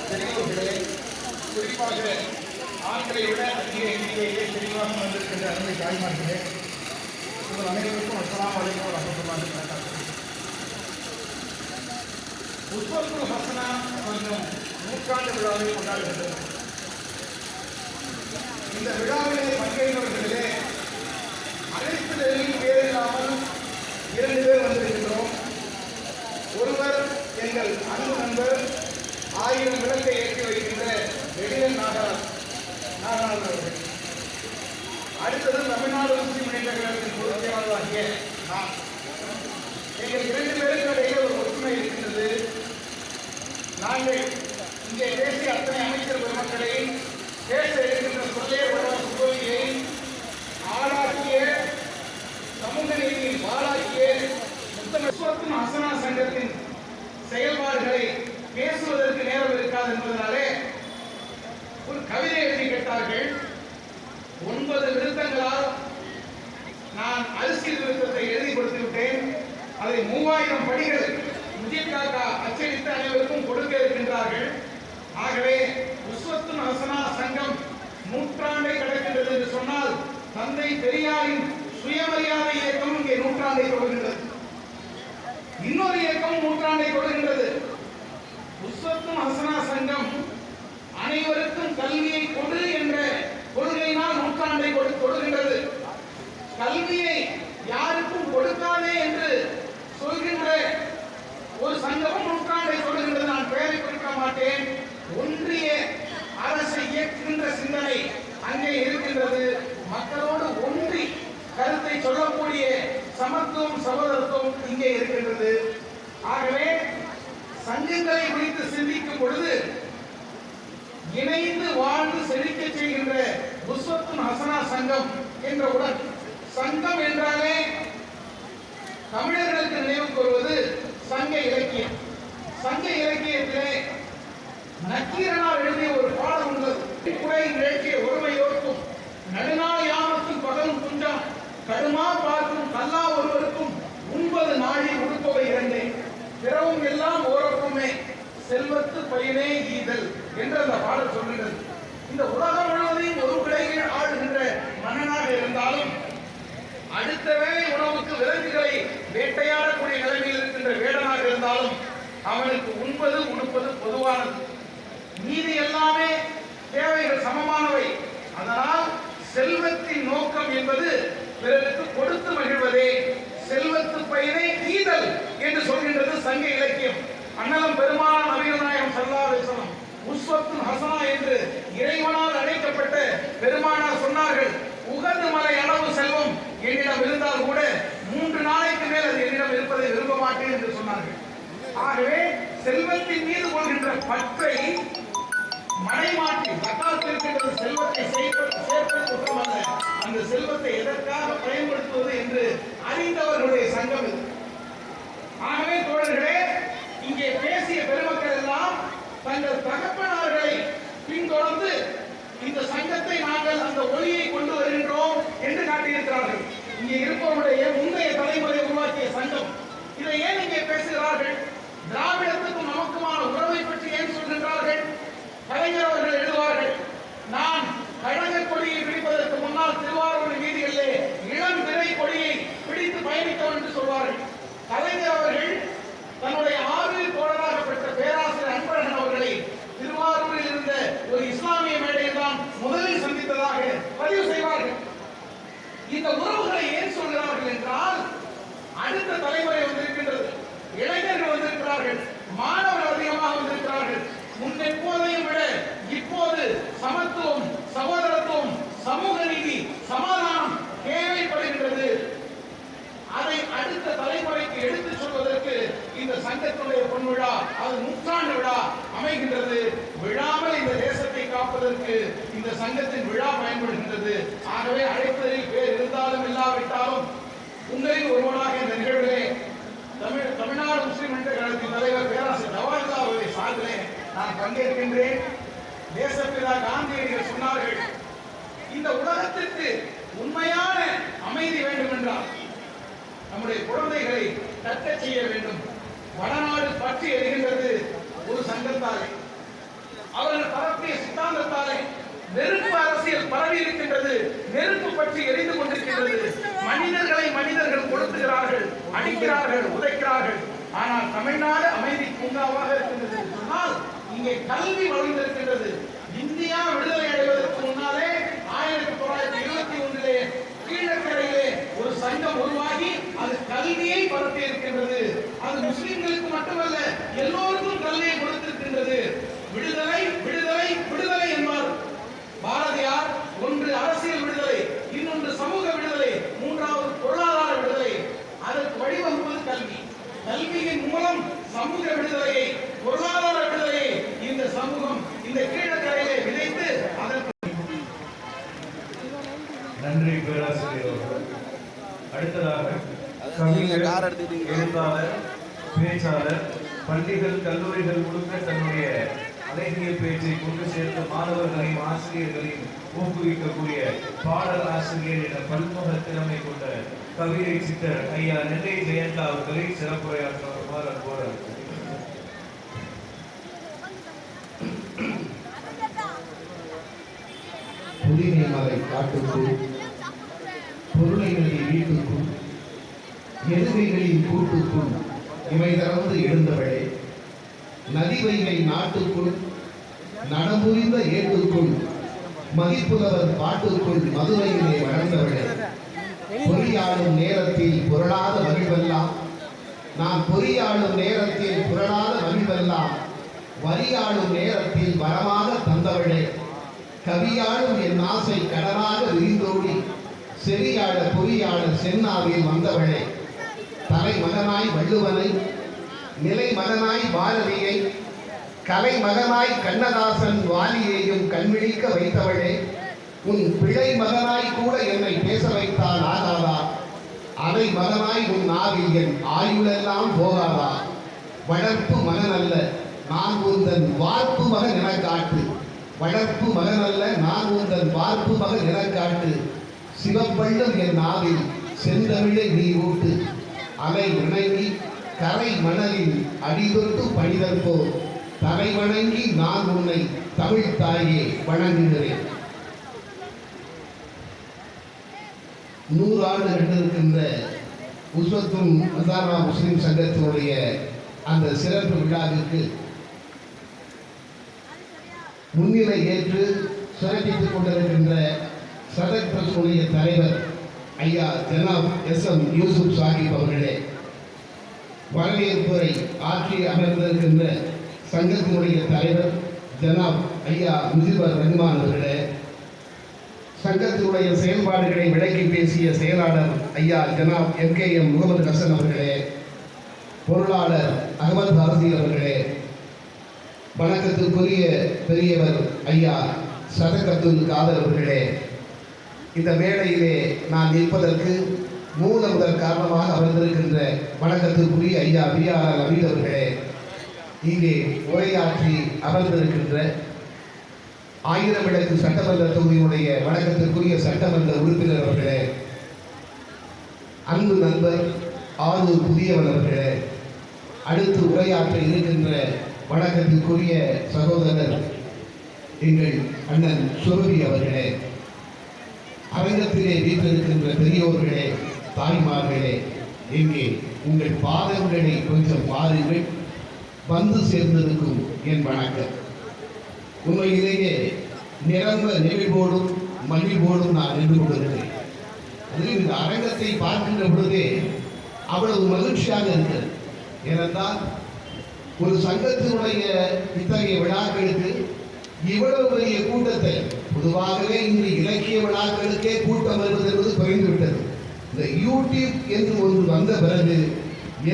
பெரியவர்களே, குறிப்பாக ஆண்களை விட அதிக எண்ணிக்கையிலே தெளிவாக வந்திருக்கின்ற அருமை தாய்மார்களே உங்கள் அனைவருக்கும் அஸ்லாம் வலைக்கும் வரமத்துல்லாஹி வபரகாத்துஹு உஸ்வத்துல் ஹசனா கொஞ்சம் நூற்றாண்டு விழாவை கொண்டாடுகிறது இந்த விழாவிலே பங்கேற்பவர்களிலே அனைத்து பேர் பேரில்லாமல் இரண்டு பேர் வந்திருக்கின்றோம் ஒருவர் எங்கள் அன்பு நண்பர் ஆயிரம் விளக்கை ஏற்றி வைக்கின்ற வெளியன் நாகராஜ் நாகராஜ் அவர்கள். அடுத்தது தமிழ்நாடு முஸ்லிம் முன்னேற்ற கழகத்தின் பொதுச் செயலாளராகிய நான். எங்கள் இரண்டு பேருக்கு இடையே ஒரு ஒற்றுமை இருக்கின்றது. நாங்கள் இங்கே பேசிய அத்தனை அமைச்சர் பெருமக்களை பேச இருக்கின்ற சொல்லே வர சுகோதியை ஆளாக்கிய சமூக நீதியின் பாலாக்கிய முத்தமிழ் அசனா சங்கர் செயல்பாடுகளை பேசுவதற்கு கூடாது என்பதனாலே ஒரு கவிதை எழுதி கேட்டார்கள். ஒன்பது விருத்தங்களால் நான் அரசியல் விருத்தத்தை எழுதி கொடுத்து விட்டேன் அதை மூவாயிரம் படிகள் விஜய் காக்கா அச்சடித்து அனைவருக்கும் கொடுக்க இருக்கின்றார்கள். ஆகவே உஸ்வத்து ஹசனா சங்கம் நூற்றாண்டை கடக்கின்றது என்று சொன்னால் தந்தை பெரியாரின் சுயமரியாதை இயக்கம் இங்கே நூற்றாண்டை தொடர்கின்றது. இன்னொரு இயக்கம் நூற்றாண்டை தொடர்கின்றது. உஸ்வத்துன் ஹசனா சங்கம் அனைவருக்கும் கல்வியை கொடு என்ற கொள்கையினால் நூற்றாண்டை கொடு கொடுக்கின்றது. கல்வியை யாருக்கும் கொடுக்காதே என்று சொல்கின்ற ஒரு சங்கமும் நூற்றாண்டை சொல்கின்றது நான் பெயரை குறிக்க மாட்டேன். ஒன்றிய அரசை இயக்குகின்ற சிந்தனை அங்கே இருக்கின்றது. மக்களோடு ஒன்றி கருத்தை சொல்லக்கூடிய சமத்துவம் சகோதரத்துவம் இங்கே இருக்கின்றது. ஆகவே சங்கங்களை குறித்து சிந்திக்கும் பொழுது இணைந்து வாழ்ந்து செழிக்க செய்கின்ற புஸ்வத்துன் ஹசனா சங்கம் என்றவுடன் சங்கம் என்றாலே தமிழர்களுக்கு நினைவு கூறுவது சங்க இலக்கியம். சங்க இலக்கியத்திலே நக்கீரனால் எழுதிய ஒரு பாடம் உள்ளது குறை நிகழ்ச்சிய ஒருமையோர்க்கும் நடுநாள் யாமத்தும் பகலும் குஞ்சம் கடுமா பார்த்து அறிந்தவர்களுடைய சங்கம் இது. ஆகவே தோழர்களே இங்கே பேசிய பெருமக்கள் எல்லாம் தங்கள் தகப்பனார்களை பின்தொடர்ந்து இந்த சங்கத்தை நாங்கள் அந்த ஒளியை கொண்டு வருகின்றோம் என்று காட்டியிருக்கிறார்கள். இங்கே இருப்பவருடைய முந்தைய தலைமுறை உருவாக்கிய சங்கம். இதை ஏன் இங்கே பேசுகிறார்கள்? திராவிடத்துக்கும் நமக்குமான உறவை பற்றி ஏன் சொல்கின்றார்கள்? கலைஞர் அவர்கள் எழுதுவார்கள் நான் கழக கொடியை பிடிப்பதற்கு இந்த கீழக்கரையிலே விதைத்து அதற்கு நன்றி பேராசிரியர் அவர்கள். அடுத்ததாக. எழுத்தாளர் பேச்சாளர் பள்ளிகள் கல்லூரிகள் முழுக்க தன்னுடைய அழகிய பேச்சை கொண்டு சேர்த்து மாணவர்களையும் ஆசிரியர்களையும் ஊக்குவிக்கக்கூடிய பாடல் ஆசிரியர் என பன்முக திறமை கொண்ட கவிதை சித்தர் ஐயா நெல்லை ஜெயந்தா அவர்களை சிறப்புரையாற்றுமாறு அன்போடு அழைக்கிறேன். புதினை பொருளைகளை வீட்டுக்கும் பொருளைகளின் கூட்டுக்கும் இவை திறந்து எழுந்தவளே நதிவைகை நாட்டுக்குள் நடபுரிந்த ஏட்டுக்குள் மதிப்புலவர் பாட்டுக்குள் மதுரையிலே வளர்ந்தவளே பொறியாளும் நேரத்தில் புரளாத மகிழ்வெல்லாம் நான் பொறியாளும் நேரத்தில் புரளாத மகிழ்வெல்லாம் வரியாளும் நேரத்தில் வரவா கவியாளும் என் ஆசை கடலாக விரிந்தோடி செறியாட பொறியாளர் சென்னாவில் வந்தவளே தலைமகனாய் வள்ளுவனை நிலை மகனாய் பாரதியை கலை மகனாய் கண்ணதாசன் வாலியையும் கண்விழிக்க வைத்தவளே உன் பிழை மகனாய் கூட என்னை பேச வைத்தால் ஆகாதா? அலை மகனாய் உன் நாவில் என் ஆயுளெல்லாம் போகாதா? வளர்ப்பு மகன் அல்ல நான் உந்தன் வார்ப்பு மகன் என காட்டு. வளர்ப்பு மகன் அல்ல நான் உங்கள் வார்ப்பு மகன் என காட்டு. சிவப்பள்ளம் என் நாவில் செந்தமிழை நீ ஊட்டு. அலை இணங்கி கரை மணலில் அடிதொட்டு பணிதற்போ தரை தலை வணங்கி நான் உன்னை தமிழ் தாயே வணங்குகிறேன். நூறு ஆண்டு கண்டிருக்கின்ற உஸ்வத்தும் மசாரா முஸ்லிம் சங்கத்தினுடைய அந்த சிறப்பு விழாவிற்கு முன்னிலை ஏற்று சிறப்பித்துக் கொண்டிருக்கின்ற சதக் ட்ரஸ்டுடைய தலைவர் ஐயா ஜனாப் எஸ் எம் யூசுப் சாஹிப் அவர்களே வரவேற்புரை ஆற்றி அமர்ந்திருக்கின்ற சங்கத்தினுடைய தலைவர் ஜனாப் ஐயா முஜிபர் ரஹ்மான் அவர்களே சங்கத்தினுடைய செயல்பாடுகளை விளக்கி பேசிய செயலாளர் ஐயா ஜனாப் M K M Mohamed Hasan அவர்களே பொருளாளர் அகமது பாரதி அவர்களே வணக்கத்திற்குரிய பெரியவர் ஐயா சதகத்துல் அப்துல் காதர் அவர்களே இந்த மேடையிலே நான் நிற்பதற்கு மூல முதல் காரணமாக அமர்ந்திருக்கின்ற வணக்கத்திற்குரிய ஐயா பிஆர் ரவீத் அவர்களே இங்கே உரையாற்றி அமர்ந்திருக்கின்ற ஆயிரம் விளக்கு சட்டமன்ற தொகுதியுடைய வணக்கத்திற்குரிய சட்டமன்ற உறுப்பினர் அவர்களே அன்பு நண்பர் ஆறு புதியவர் அவர்களே அடுத்து உரையாற்ற இருக்கின்ற வணக்கத்திற்குரிய சகோதரர் எங்கள் அண்ணன் சுரவி அவர்களே அரங்கத்திலே வீட்டிருக்கின்ற பெரியோர்களே தாய்மார்களே இங்கே உங்கள் பாதங்களை கொஞ்சம் பாருங்கள் வந்து சேர்ந்திருக்கும் என் வணக்கம். உண்மையிலேயே நிரம்ப நெகிழ்வோடும் மகிழ்வோடும் நான் நின்று கொண்டிருக்கிறேன். அதில் இந்த அரங்கத்தை பார்க்கின்ற பொழுதே அவ்வளவு மகிழ்ச்சியாக இருக்கிறது. ஏனென்றால் ஒரு சங்கத்தினுடைய இத்தகைய விழாக்களுக்கு இவ்வளவு பெரிய கூட்டத்தை பொதுவாகவே இன்று இலக்கிய விழாக்களுக்கே கூட்டம் வருவது என்பது குறைந்துவிட்டது இந்த யூடியூப் என்று ஒன்று வந்த பிறகு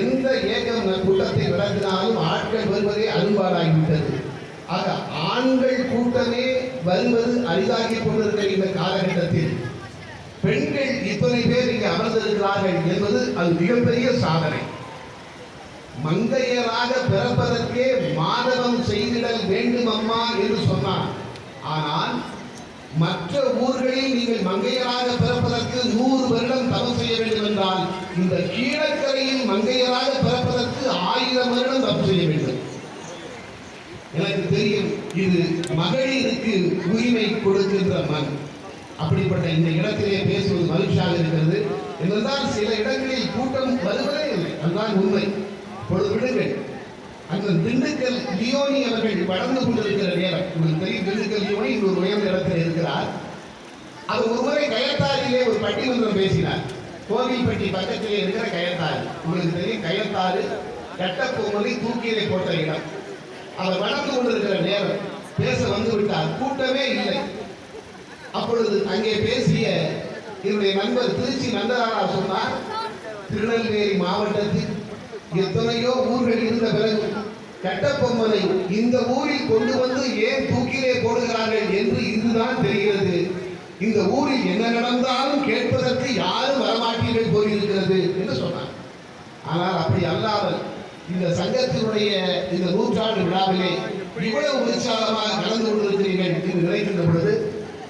எந்த ஏகம் கூட்டத்தை நடத்தினாலும் ஆட்கள் வருவதே அரும்பாடாகிவிட்டது. ஆக ஆண்கள் கூட்டமே வருவது அரிதாகி கொண்டிருக்கிற இந்த காலகட்டத்தில் பெண்கள் இத்தனை பேர் இங்கே அமர்ந்திருக்கிறார்கள் என்பது அது மிகப்பெரிய சாதனை. மங்கையராக பிறப்பதற்கே மாதவம் செய்திடல் வேண்டும் அம்மா என்று சொன்னார் ஆனால் மற்ற ஊர்களில் நீங்கள் மங்கையராக பிறப்பதற்கு நூறு வருடம் தவம் செய்ய வேண்டும் என்றால் இந்த கீழக்கரையில் மங்கையராக பிறப்பதற்கு ஆயிரம் வருடம் தவம் செய்ய வேண்டும். எனக்கு தெரியும் இது மகளிருக்கு உரிமை கொடுக்கின்ற மண். அப்படிப்பட்ட இந்த இடத்திலே பேசுவது மகிழ்ச்சியாக இருக்கிறது. என்றால் சில இடங்களில் கூட்டம் வருவதே இல்லை. அதுதான் உண்மை. பொழுது விடுங்கள் அந்த திண்டுக்கல் லியோனி அவர்கள் வளர்ந்து கொண்டிருக்கிற நேரம். உங்களுக்கு தெரியும் திண்டுக்கல் லியோனி இன்று ஒரு உயர்ந்த இடத்தில் இருக்கிறார். அது ஒரு கயத்தாரிலே ஒரு ஒரு பட்டிமன்றம் பேசினார். கோவில்பட்டி பக்கத்திலே இருக்கிற கயத்தாறு. உங்களுக்கு தெரியும் கயத்தாறு கட்டப்பொம்மலை தூக்கிலே போட்ட இடம். அவர் வளர்ந்து கொண்டிருக்கிற நேரம். பேச வந்து விட்டார். கூட்டமே இல்லை. அப்பொழுது அங்கே பேசிய என்னுடைய நண்பர் திருச்சி நந்தராரா சொன்னார் திருநெல்வேலி மாவட்டத்தில் எத்தனையோ ஊர்கள் இருந்த பிறகு கட்டப்பொம்மனை இந்த ஊரில் கொண்டு வந்து ஏன் தூக்கிலே போடுகிறார்கள் என்று இதுதான் தெரிகிறது. இந்த ஊரில் என்ன நடந்தாலும் கேட்பதற்கு யாரும் வரமாட்டீர்கள் போயிருக்கிறது என்று சொன்னார். ஆனால் அப்படி அல்லாமல் இந்த சங்கத்தினுடைய இந்த நூற்றாண்டு விழாவிலே இவ்வளவு உற்சாகமாக கலந்து கொண்டிருக்கிறீர்கள் என்று நினைக்கின்ற பொழுது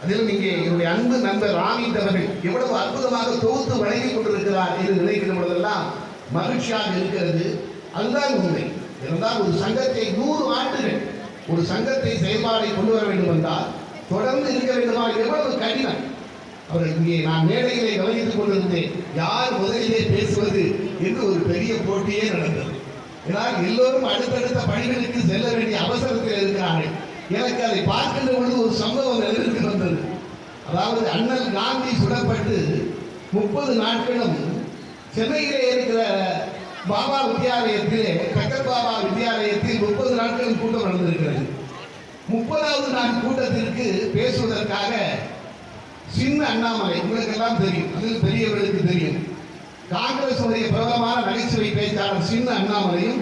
அதிலும் இங்கே என்னுடைய அன்பு நண்பர் ராமித் அவர்கள் எவ்வளவு அற்புதமாக தொகுத்து வழங்கி கொண்டிருக்கிறார் என்று நினைக்கிற பொழுதெல்லாம் மகிழ்ச்சியாக இருக்கிறது. அதுதான் உண்மை. இருந்தால் ஒரு சங்கத்தை நூறு ஆண்டுகள் ஒரு சங்கத்தை செயல்பாடை கொண்டு வர வேண்டும் என்றால் தொடர்ந்து இருக்க வேண்டுமா? எவ்வளவு கடினம். அவர்கள் இங்கே நான் மேடைகளை கவனித்துக் கொண்டிருந்தேன். யார் முதலிலே பேசுவது என்று ஒரு பெரிய போட்டியே நடந்தது. ஏன்னால் எல்லோரும் அடுத்தடுத்த பணிகளுக்கு செல்ல வேண்டிய அவசரத்தில் இருக்கிறார்கள். எனக்கு அதை பார்க்கின்ற பொழுது ஒரு சம்பவம் நினைவுக்கு வந்தது. அதாவது அண்ணல் காந்தி சுடப்பட்டு முப்பது நாட்களும் சென்னையிலே இருக்கிற பாபா வித்யாலயத்திலே சக்கர் பாபா வித்யாலயத்தில் முப்பது நாட்களும் கூட்டம் நடந்திருக்கிறது. முப்பதாவது நாள் கூட்டத்திற்கு பேசுவதற்காக சின்ன அண்ணாமலை உங்களுக்கு எல்லாம் தெரியும். அதில் பெரியவர்களுக்கு தெரியும். காங்கிரஸ் உடைய பிரபலமான நகைச்சுவை பேச்சாளர் சின்ன அண்ணாமலையும்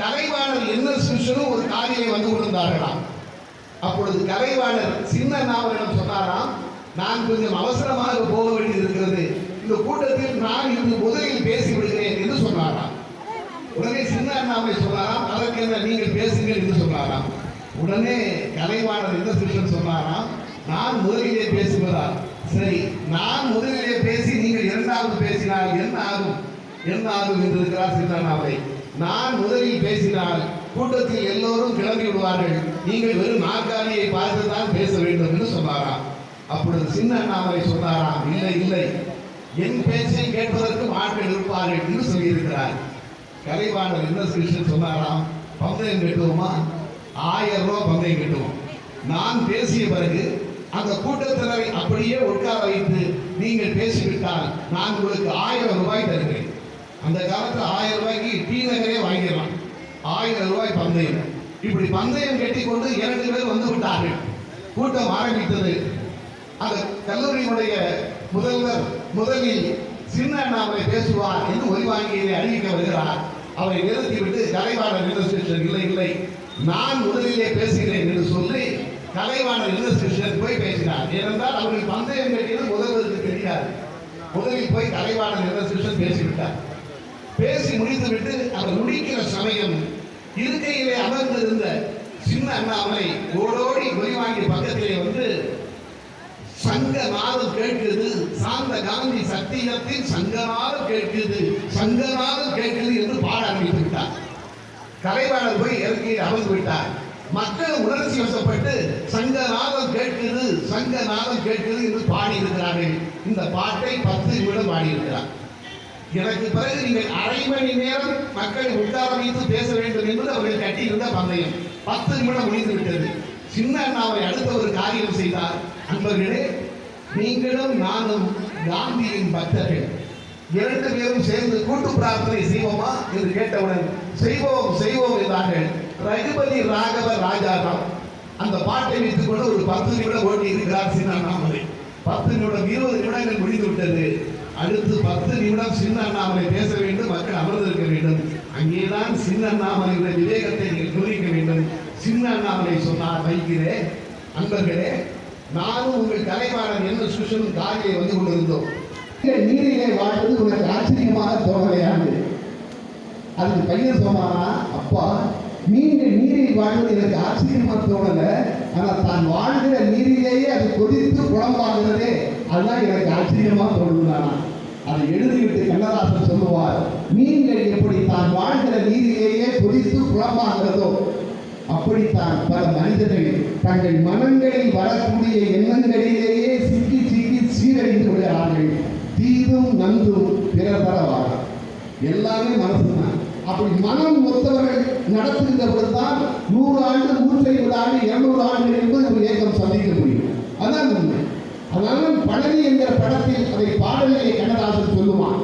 கலைவாணர் என்ன எஸ் ஒரு காரியை வந்து கொண்டிருந்தார்களாம். அப்பொழுது கலைவாணர் சின்ன அண்ணாமலையிடம் சொன்னாராம் நான் கொஞ்சம் அவசரமாக போக வேண்டியது இருக்கிறது இந்த கூட்டத்தில் நான் இன்று முதலில் பேசி விடுகிறேன் என்று சொன்னாராம். உடனே சின்ன அண்ணாமலை சொன்னாராம் அதற்கு என்ன நீங்கள் பேசுங்கள் என்று சொன்னாராம். உடனே கலைவாணர் என்ன கிருஷ்ணன் சொன்னாராம் நான் முதலிலே பேசுவதால். சரி நான் முதலிலே பேசி நீங்கள் இரண்டாவது பேசினால் என்ன ஆகும்? என்ன ஆகும் என்று இருக்கிறார் சின்ன நான் முதலில் பேசினால் கூட்டத்தில் எல்லோரும் கிளம்பி விடுவார்கள். நீங்கள் வெறும் நாற்காலியை பார்த்து தான் பேச வேண்டும் என்று சொன்னாராம். அப்பொழுது சின்ன அண்ணாமலை சொன்னாராம் இல்லை இல்லை. என் பேச்சை கேட்பதற்கு ஆட்கள் இருப்பார்கள் என்று சொல்லியிருக்கிறார். கலைவாணர் என்ன கிருஷ்ணன் சொன்னாராம்? பந்தயம் கட்டுவோமா? ஆயிரம் ரூபாய் பந்தயம் கட்டுவோம். நான் பேசிய பிறகு அந்த கூட்டத்தினரை அப்படியே உட்கார வைத்து நீங்கள் பேசிவிட்டால் நான் உங்களுக்கு ஆயிரம் ரூபாய் தருகிறேன் அந்த காலத்தில் ஆயிரம் ரூபாய்க்கு டீ நகரே வாங்கிடலாம். ஆயிரம் ரூபாய் பந்தயம். இப்படி பந்தயம் கட்டிக்கொண்டு இரண்டு பேர் வந்து விட்டார்கள். கூட்டம் ஆரம்பித்தது. அந்த கல்லூரியினுடைய முதல்வர் முதலில் சின்ன அண்ணாமலை பேசுவார் என்று ஒலிவாங்கியை அறிவிக்க வருகிறார். அவரை நிறுத்திவிட்டு கலைவாணர் யூனிவர்சிட்டி இல்லை இல்லை. நான் முதலிலே பேசுகிறேன் என்று சொல்லி கலைவாணர் யூனிவர்சிட்டி போய் பேசினார். ஏனென்றால் அவர்கள் பந்தயம் கட்டியது முதல்வருக்கு தெரியாது. முதலில் போய் கலைவாணர் யூனிவர்சிட்டி பேசிவிட்டார். பேசி முடித்துவிட்டு அவர் முடிக்கிற சமயம் இருக்கையிலே அமர்ந்திருந்த சின்ன அண்ணாமலை ஓடோடி ஒலிவாங்கி பக்கத்திலே வந்து சங்க கேட்குது சாந்த காந்தி சத்தியத்தில் சங்கநாதம் கேட்குது சங்கநாதம் கேட்குது என்று பாட ஆரம்பித்து விட்டார். கலைவாணர் போய் இறக்கையில் அமர்ந்து விட்டார். மக்கள் உணர்ச்சி வசப்பட்டு சங்கநாதம் கேட்குது சங்கநாதம் கேட்குது என்று பாடி இருக்கிறார்கள் இந்த பாட்டை பத்து நிமிடம் பாடியிருக்கிறார். எனக்கு பிறகு நீங்கள் அரை மணி நேரம் மக்களை உட்கார வைத்து பேச வேண்டும் என்பது அவர்கள் கட்டியிருந்த பந்தயம். பத்து நிமிடம் முடிந்து விட்டது. சின்ன அண்ணாவை அடுத்த ஒரு காரியம் செய்தார். அன்பர்களே நீங்களும் நானும் காந்தியின் பக்தர்கள். இரண்டு பேரும் சேர்ந்து கூட்டு பிரார்த்தனை செய்வோமா என்று கேட்டவுடன் செய்வோம் செய்வோம் என்றார்கள். ரகுபதி ராகவ ராஜாராம். அந்த பாட்டை வைத்துக் கொண்டு ஒரு பத்து நிமிடம் ஓட்டி இருக்கிறார் சின்ன அண்ணாமலை பத்து நிமிடம் இருபது நிமிடங்கள் முடிந்து விட்டது அடுத்து பத்து நிமிடம் சின்ன அண்ணாமலை பேச வேண்டும் மக்கள் அமர்ந்திருக்க வேண்டும். அங்கேதான் சின்ன அண்ணாமலையுடைய விவேகத்தை நீங்கள் குறிக்க வேண்டும். சின்ன அண்ணாமலை சொன்னார் வைக்கிறேன். அன்பர்களே நானும் உங்கள் கலைவாணன் என்ன சுஷனும் காரியை வந்து கொண்டிருந்தோம். நீரிலே வாழ்வது உனக்கு ஆச்சரியமாக தோணலையாண்டு அதுக்கு பையன் சொன்னானா அப்பா நீங்க நீரில் வாழ்வது எனக்கு ஆச்சரியமாக தோணல. ஆனால் தான் வாழ்கிற நீரிலேயே அது கொதித்து குழம்பாகிறதே. அதுதான் எனக்கு ஆச்சரியமாக தோணுதானா அதை எழுதிவிட்டு கண்ணதாசன் சொல்லுவார் நீங்கள் எப்படி தான் வாழ்கிற நீரிலேயே கொதித்து குழம்பாகிறது இப்படித்தான் பல மனிதர்கள் தங்கள் மனங்களில் வரக்கூடிய எண்ணங்களிலேயே சிக்கி சிக்கி சீரழிந்து விடுகிறார்கள் தீதும் நன்றும் பிறர் பரவாக எல்லாமே மனசு தான் அப்படி மனம் ஒத்தவர்கள் நடத்துகின்ற பொழுதுதான் நூறு ஆண்டு நூற்றி ஐம்பது ஆண்டு இருநூறு ஆண்டு என்பது ஒரு இயக்கம் சந்திக்க முடியும். அதான் உண்மை. அதனால பழனி என்கிற படத்தில் அதை பாடலிலே கண்ணதாசன் சொல்லுவான்.